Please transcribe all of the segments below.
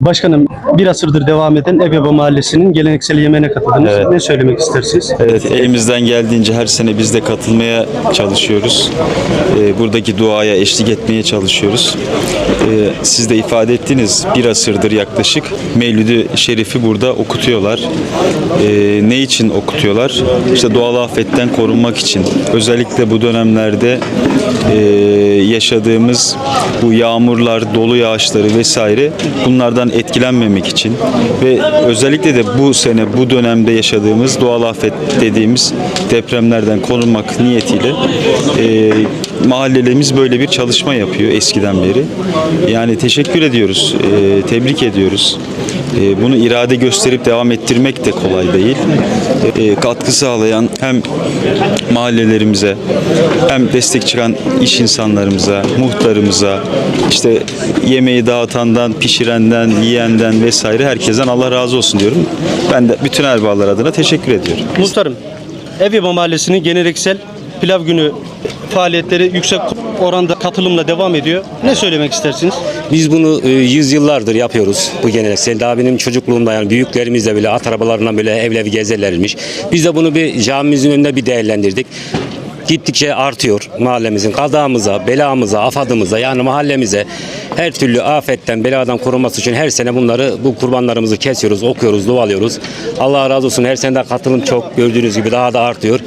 Başkanım bir asırdır devam eden Ebeba Mahallesi'nin geleneksel yemeğine katıldınız. Evet. Ne söylemek istersiniz? Evet, elimizden geldiğince her sene biz de katılmaya çalışıyoruz. Ee, buradaki duaya eşlik etmeye çalışıyoruz. Ee, siz de ifade ettiniz, bir asırdır yaklaşık Mevlid-i Şerif'i burada okutuyorlar. Ee, ne için okutuyorlar? İşte doğal afetten korunmak için. Özellikle bu dönemlerde e, yaşadığımız bu yağmurlar, dolu yağışları vesaire bunlardan etkilenmemek için ve özellikle de bu sene bu dönemde yaşadığımız doğal afet dediğimiz depremlerden korunmak niyetiyle e, mahallelerimiz böyle bir çalışma yapıyor eskiden beri. Yani teşekkür ediyoruz, e, tebrik ediyoruz. E, bunu irade gösterip devam ettirmek de kolay değil. E, katkı sağlayan hem mahallelerimize hem destek çıkan iş insanlarımıza, muhtarımıza, işte yemeği dağıtandan, pişirenden, yiyenden vesaire herkesten Allah razı olsun diyorum. Ben de bütün erbağlar adına teşekkür ediyorum. Muhtarım, Ebeba Mahallesi'nin geleneksel pilav günü faaliyetleri yüksek oranda katılımla devam ediyor. Ne söylemek istersiniz? Biz bunu e, yüzyıllardır yapıyoruz bu geleneksel. Daha benim çocukluğumda yani büyüklerimiz de bile at arabalarından böyle evlevi gezerlermiş. Biz de bunu bir camimizin önünde bir değerlendirdik. Gittikçe artıyor mahallemizin kazamıza, belamıza, afadımıza yani mahallemize her türlü afetten, beladan korunması için her sene bunları bu kurbanlarımızı kesiyoruz, okuyoruz, dualıyoruz. Allah razı olsun her sene de katılım çok gördüğünüz gibi daha da artıyor.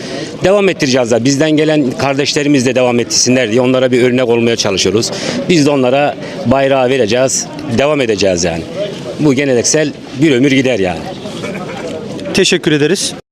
Devam ettireceğiz da bizden gelen kardeşlerimiz de devam ettirsinler diye onlara bir örnek olmaya çalışıyoruz. Biz de onlara bayrağı vereceğiz, devam edeceğiz yani. Bu geleneksel bir ömür gider yani. Teşekkür ederiz.